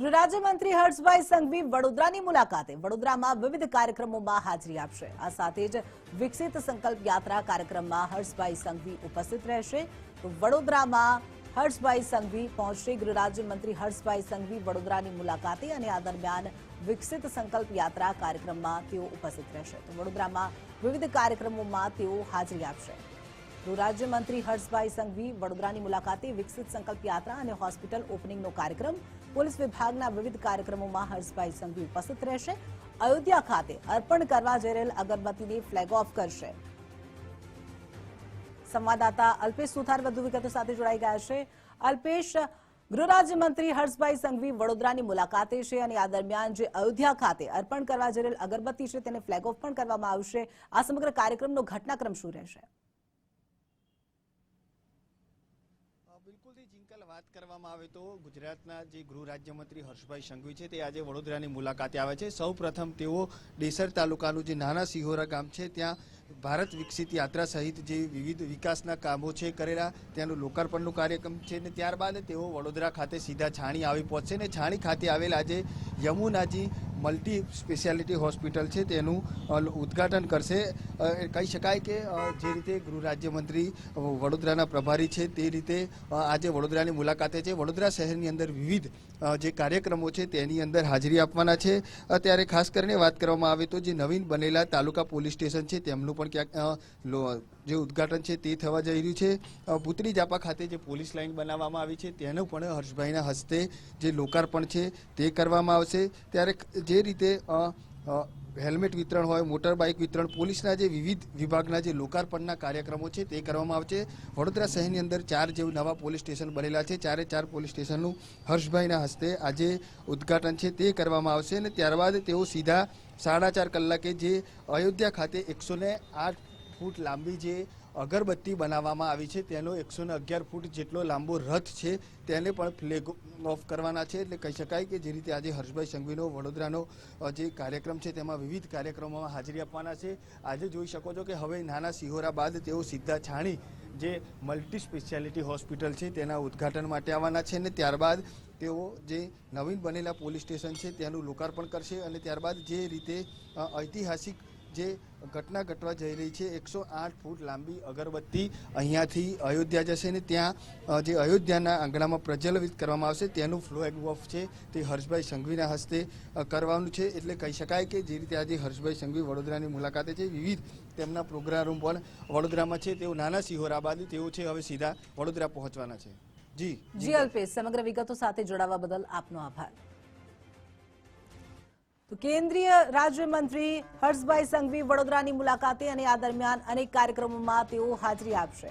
ગૃહ રાજ્યમંત્રી હર્ષભાઈ સંઘવી વડોદરાની મુલાકાતે વડોદરામાં વિવિધ કાર્યક્રમોમાં હાજરી આપશે. આ સાથે જ વિકસિત સંકલ્પ યાત્રા કાર્યક્રમમાં હર્ષભાઈ સંઘવી ઉપસ્થિત રહેશે. વડોદરામાં હર્ષભાઈ સંઘવી પહોંચશે. ગૃહ રાજ્યમંત્રી હર્ષભાઈ સંઘવી વડોદરાની મુલાકાતે અને આ દરમિયાન વિકસિત સંકલ્પ યાત્રા કાર્યક્રમમાં તેઓ ઉપસ્થિત રહેશે. તો વડોદરામાં વિવિધ કાર્યક્રમોમાં તેઓ હાજરી આપશે. ગૃહ રાજ્યમંત્રી હર્ષભાઈ સંઘવી વડોદરાની મુલાકાતે વિકસિત સંકલ્પ યાત્રા અને હોસ્પિટલ ઓપનિંગનો કાર્યક્રમ. પોલીસ વિભાગના વિવિધ કાર્યક્રમોમાં હર્ષભાઈ સંઘવી ઉપસ્થિત રહેશે. અયોધ્યા ખાતે અર્પણ કરવા જઈ રહેલ અગરબત્તીને ફ્લેગ ઓફ કરશે. સંવાદદાતા અલ્પેશ સુથાર વધુ વિગતો સાથે જોડાઈ ગયા છે. અલ્પેશ, ગૃહ રાજ્યમંત્રી હર્ષભાઈ સંઘવી વડોદરાની મુલાકાતે છે અને આ દરમિયાન જે અયોધ્યા ખાતે અર્પણ કરવા જઈ રહેલ અગરબત્તી છે તેને ફ્લેગ ઓફ પણ કરવામાં આવશે. આ સમગ્ર કાર્યક્રમનો ઘટનાક્રમ શું રહેશે? બિલકુલથી જિંકલ વાત કરવામાં આવે તો ગુજરાતના જે ગૃહ રાજ્યમંત્રી હર્ષભાઈ સંઘવી છે તે આજે વડોદરાની મુલાકાતે આવે છે. સૌ પ્રથમ તેઓ ડેસર તાલુકાનું જે નાના સિહોરા ગામ છે, ત્યાં ભારત વિકસિત યાત્રા સહિત જે વિવિધ વિકાસના કામો છે કરેલા, ત્યાંનું લોકાર્પણનું કાર્યક્રમ છે ને ત્યારબાદ તેઓ વડોદરા ખાતે સીધા છાણી આવી પહોંચશે ને છાણી ખાતે આવેલ આજે યમુનાજી મલ્ટી સ્પેશિયાલિટી હોસ્પિટલ છે તેનું ઉદ્ઘાટન કરશે. કહી શકાય કે જે રીતે ગૃહ રાજ્યમંત્રી વડોદરાના પ્રભારી છે તે રીતે આજે વડોદરાની મુલાકાતે છે. વડોદરા શહેરની અંદર વિવિધ જે કાર્યક્રમો છે તેની અંદર હાજરી આપવાના છે. ત્યારે ખાસ કરીને વાત કરવામાં આવે તો જે નવીન બનેલા તાલુકા પોલીસ સ્ટેશન છે તેમનું પણ ક્યાંક જે ઉદ્ઘાટન છે તે થવા જઈ રહ્યું છે. અ, પુતળી જાપા ખાતે જે પોલીસ લાઇન બનાવવામાં આવી છે તેનું પણ હર્ષભાઈના હસ્તે જે લોકાર્પણ છે તે કરવામાં આવશે. ત્યારે જે રીતે હેલ્મેટ વિતરણ હોય, મોટર બાઇક વિતરણ, પોલીસના જે વિવિધ વિભાગના જે લોકાર્પણના કાર્યક્રમો છે તે કરવામાં આવશે વડોદરા શહેરની અંદર ચાર જેવું નવા પોલીસ સ્ટેશન બનેલા છે. ચારે ચાર પોલીસ સ્ટેશનનું હર્ષભાઈના હસ્તે આજે ઉદ્ઘાટન છે તે કરવામાં આવશે અને ત્યારબાદ તેઓ સીધા સાડા ચાર કલાકે જે અયોધ્યા ખાતે એકસો આઠ ફૂટ લાંબી જે અગરબત્તી બનાવવામાં આવી છે, તેનો એકસો અગિયાર ફૂટ જેટલો લાંબો રથ છે, તેને પણ ફ્લેગ ઓફ કરવાના છે. એટલે કહી શકાય કે જે રીતે આજે હર્ષભાઈ સંઘવીનો વડોદરાનો જે કાર્યક્રમ છે, તેમાં વિવિધ કાર્યક્રમોમાં હાજરી આપવાના છે. આજે જોઈ શકો છો કે હવે નાના સિહોરા બાદ તેઓ સીધા છાણી જે મલ્ટી સ્પેશિયાલિટી હોસ્પિટલ છે, તેના ઉદ્ઘાટન માટે આવવાના છે અને ત્યારબાદ તેઓ જે નવીન બનેલા પોલીસ સ્ટેશન છે, તેનું લોકાર્પણ કરશે અને ત્યારબાદ જે રીતે ઐતિહાસિક જે ઘટના ઘટવા જઈ રહી છે, એકસો આઠ ફૂટ લાંબી અગરબત્તી અહીંયાથી અયોધ્યા જશે ને ત્યાં જે અયોધ્યાના આંગણામાં પ્રજ્વલિત કરવામાં આવશે, તેનું ફ્લેગ ઓફ છે. તે હર્ષભાઈ સંઘવીના હસ્તે કરવાનું છે. એટલે કહી શકાય કે જે રીતે આજે હર્ષભાઈ સંઘવી વડોદરાની મુલાકાતે છે, વિવિધ તેમના પ્રોગ્રામ પણ વડોદરામાં છે. તેઓ નાના સિહોરાબાદી તેઓ છે હવે સીધા વડોદરા પહોંચવાના છે. જી જી, અલ્પેશ, સમગ્ર વિગતો સાથે જોડાવા બદલ આપનો આભાર. તો કેન્દ્રીય રાજ્યમંત્રી હર્ષભાઈ સંઘવી વડોદરાની મુલાકાતે અને આ દરમિયાન અનેક કાર્યક્રમોમાં તેઓ હાજરી આપશે.